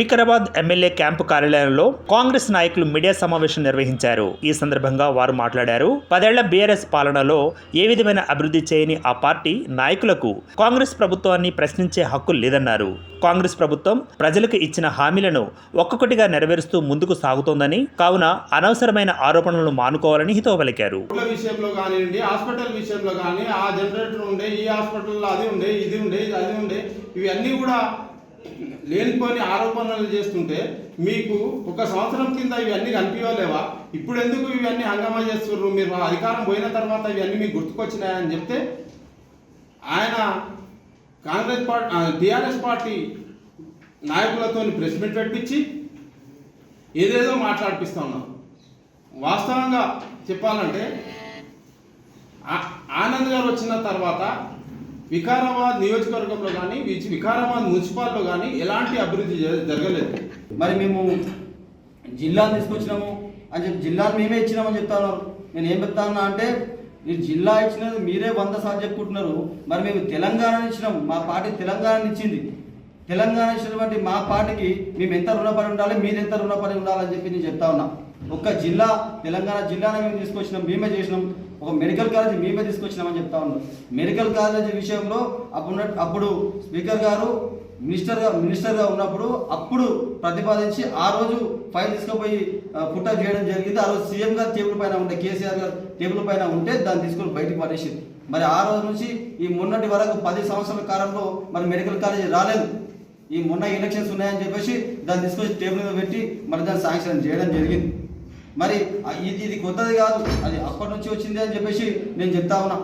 Vikarabad MLA camp కార్యాలయంలో కాంగ్రెస్ నాయకులు media సమావేశం నిర్వహించారు. ఈ సందర్భంగా వారు మాట్లాడారు. పదేళ్ళ బీఆర్ఎస్ పాలనలో ఏ విధమైన అభివృద్ధి చేయని ఆ పార్టీ నాయకులకు కాంగ్రెస్ ప్రభుత్వాన్ని ప్రశ్నించే హక్కు లేదన్నారు. కాంగ్రెస్ ప్రభుత్వం ప్రజలకు ఇచ్చిన హామీలను ఒక్కొక్కటిగా నెరవేరుస్తూ ముందుకు సాగుతోందని కావున అనవసరమైన ఆరోపణలను మానుకోవాలని హితో పలికారు. విషయంలో కానివ్వండి హాస్పిటల్ విషయంలో కానీ ఆ జనరేటర్ ఉండే ఈ హాస్పిటల్లో అది ఉండే ఇది ఉండే అది ఉండే ఇవన్నీ కూడా లేనిపోని ఆరోపణలు చేస్తుంటే మీకు ఒక సంవత్సరం కింద ఇవన్నీ కనిపించలేవా? ఇప్పుడు ఎందుకు ఇవన్నీ హంగామా చేస్తున్నారు మీరు అధికారం పోయిన తర్వాత ఇవన్నీ మీకు గుర్తుకొచ్చినాయని చెప్తే ఆయన కాంగ్రెస్ పార్టీ టీఆర్ఎస్ పార్టీ నాయకులతో ప్రెస్ మీట్ పెట్టించి ఏదేదో మాట్లాడిపిస్తా ఉన్నాం వాస్తవంగా చెప్పాలంటే ఆనంద్ గారు వచ్చిన తర్వాత వికారాబాద్ నియోజకవర్గంలో కానీ వికారాబాద్ మున్సిపాల్లో కానీ ఎలాంటి అభివృద్ధి జరగలేదు. మరి మేము జిల్లా తీసుకొచ్చినాము. అని చెప్పి జిల్లాను మేమే ఇచ్చినామని చెప్తాను నేను ఏం చెప్తా అంటే మీరు జిల్లా ఇచ్చినది మీరే వంద సార్లు చెప్పుకుంటున్నారు. మరి మేము తెలంగాణ ఇచ్చినాం. మా పార్టీ తెలంగాణ ఇచ్చింది. తెలంగాణ ఇచ్చినటువంటి మా పార్టీకి మేము ఎంత రుణపడి ఉండాలి మీరు ఎంత రుణపడి ఉండాలని చెప్పి నేను చెప్తా ఉన్నా. ఒక్క జిల్లా తెలంగాణ జిల్లానే మేము తీసుకొచ్చినాం. మేమే చేసినాం. ఒక మెడికల్ కాలేజ్ మేమే తీసుకొచ్చినామని చెప్తా ఉన్నాం మెడికల్ కాలేజ్ విషయంలో అప్పుడు అప్పుడు స్పీకర్ గారు మినిస్టర్గా మినిస్టర్గా ఉన్నప్పుడు అప్పుడు ప్రతిపాదించి ఆ రోజు ఫైల్ తీసుకుపోయి పుట్ట చేయడం జరిగింది. ఆ రోజు సీఎం గారు టేబుల్ పైన ఉంటే కేసీఆర్ గారు టేబుల్ పైన ఉంటే దాన్ని తీసుకొని బయటకు పడేసింది. మరి ఆ రోజు నుంచి ఈ మొన్నటి వరకు పది సంవత్సరాల కాలంలో మరి మెడికల్ కాలేజ్ రాలేదు. ఈ మొన్న ఎలక్షన్స్ ఉన్నాయని చెప్పేసి దాన్ని తీసుకొచ్చి టేబుల్ మీద పెట్టి మరి దాన్ని శాంక్షన్ చేయడం జరిగింది. మరి ఇది ఇది కొత్తది కాదు. అది అప్పటి నుంచి వచ్చింది అని చెప్పేసి నేను చెప్తా ఉన్నా.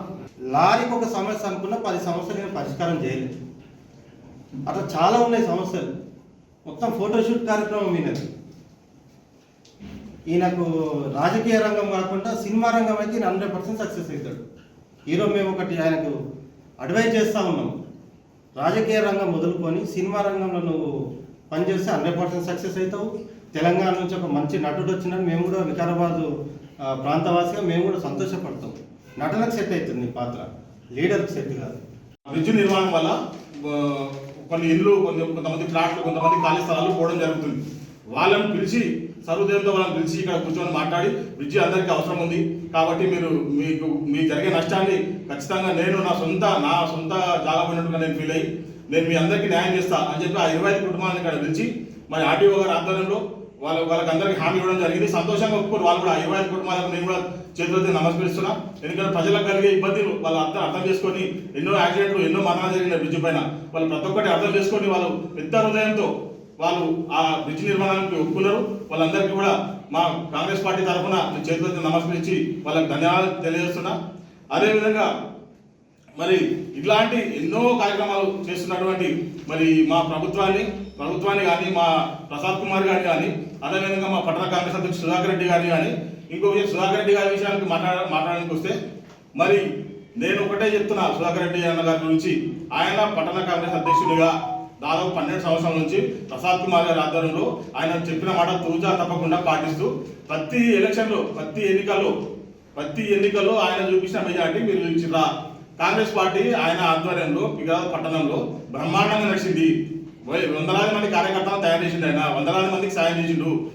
లారీకి ఒక సమస్య అనుకున్న పది సమస్యలు నేను పరిష్కారం చేయలేదు. అట్లా చాలా ఉన్నాయి సమస్యలు. మొత్తం ఫోటోషూట్ కార్యక్రమం ఈయనది ఈయనకు రాజకీయ రంగం కాకుండా సినిమా రంగం అయితే ఈయన హండ్రెడ్ పర్సెంట్ సక్సెస్ అవుతాడు. హీరో మేము ఒకటి ఆయనకు అడ్వైజ్ చేస్తూ ఉన్నాం. రాజకీయ రంగం మొదలుకొని సినిమా రంగంలో నువ్వు పనిచేస్తే హండ్రెడ్ పర్సెంట్ సక్సెస్ అవుతావు. తెలంగాణ నుంచి ఒక మంచి నటుడు వచ్చినట్టు మేము కూడా వికారాబాద్ ప్రాంతవాసిగా మేము కూడా సంతోషపడతాం. నటనకు సెట్ అవుతుంది పాత్ర. లీడర్కి సెట్ కాదు. బ్రిడ్జ్ నిర్మాణం వల్ల కొన్ని ఇల్లు కొన్ని కొంతమంది ఫ్లాట్లు కొంతమంది ఖాళీ స్థలాలు పోవడం జరుగుతుంది. వాళ్ళని పిలిచి సర్వదేవంతో వాళ్ళని పిలిచి ఇక్కడ కూర్చొని మాట్లాడి బ్రిడ్జి అందరికీ అవసరం ఉంది. కాబట్టి మీరు మీకు మీ జరిగే నష్టాన్ని ఖచ్చితంగా నేను నా సొంత నా సొంత జాగా పోయినట్టుగా నేను ఫీల్ అయ్యి నేను మీ అందరికీ న్యాయం చేస్తా అని చెప్పి ఆ ఇరవై ఐదు కుటుంబాలను ఇక్కడ పిలిచి మరి ఆర్టీఓ గారి ఆధ్వర్యంలో వాళ్ళ వాళ్ళకి అందరికీ హామీ ఇవ్వడం జరిగింది. సంతోషంగా ఒప్పుకోరు. వాళ్ళు కూడా ఇరవై ఐదు కుటుంబాలకు నేను కూడా చేతులతో నమస్కరిస్తున్నా. ఎందుకంటే ప్రజలకు కలిగే ఇబ్బందులు వాళ్ళు అర్థం అర్థం చేసుకొని ఎన్నో యాక్సిడెంట్లు ఎన్నో మరణాలు జరిగిన బ్రిడ్జ్ పైన. వాళ్ళు ప్రతి ఒక్కటి అర్థం చేసుకొని వాళ్ళు పెద్ద హృదయంతో వాళ్ళు ఆ బ్రిడ్జ్ నిర్మాణానికి ఒప్పుకున్నారు. వాళ్ళందరికీ కూడా మా కాంగ్రెస్ పార్టీ తరఫున చేతులతో నమస్కరించి వాళ్ళకి ధన్యవాదాలు తెలియజేస్తున్నా. అదేవిధంగా మరి ఇట్లాంటి ఎన్నో కార్యక్రమాలు చేస్తున్నటువంటి మరి మా ప్రభుత్వాన్ని ప్రభుత్వాన్ని కానీ మా ప్రసాద్ కుమార్ గారిని కానీ అదేవిధంగా మా పట్టణ కాంగ్రెస్ అధ్యక్షుడు సుధాకర్ రెడ్డి గారిని కానీ ఇంకో సుధాకర్ రెడ్డి గారి విషయానికి మాట్లాడ మాట్లాడడానికి వస్తే మరి నేను ఒకటే చెప్తున్నా సుధాకర్ రెడ్డి అన్న గారి గురించి. ఆయన పట్టణ కాంగ్రెస్ అధ్యక్షుడిగా దాదాపు పన్నెండు సంవత్సరాల నుంచి ప్రసాద్ కుమార్ గారి ఆధ్వర్యంలో ఆయన చెప్పిన మాట తూచా తప్పకుండా పాటిస్తూ ప్రతి ఎలక్షన్లో ప్రతి ఎన్నికల్లో ప్రతి ఎన్నికల్లో ఆయన చూపించిన మెజార్టీ మీరు చూపించిరా కాంగ్రెస్ పార్టీ ఆయన ఆధ్వర్యంలో పిగా పట్టణంలో బ్రహ్మాండంగా నడిచింది. వై- వందలాది మంది కార్యకర్తలను తయారు చేసిండు ఆయన. వందలాది మందికి సాయం చేసిండు.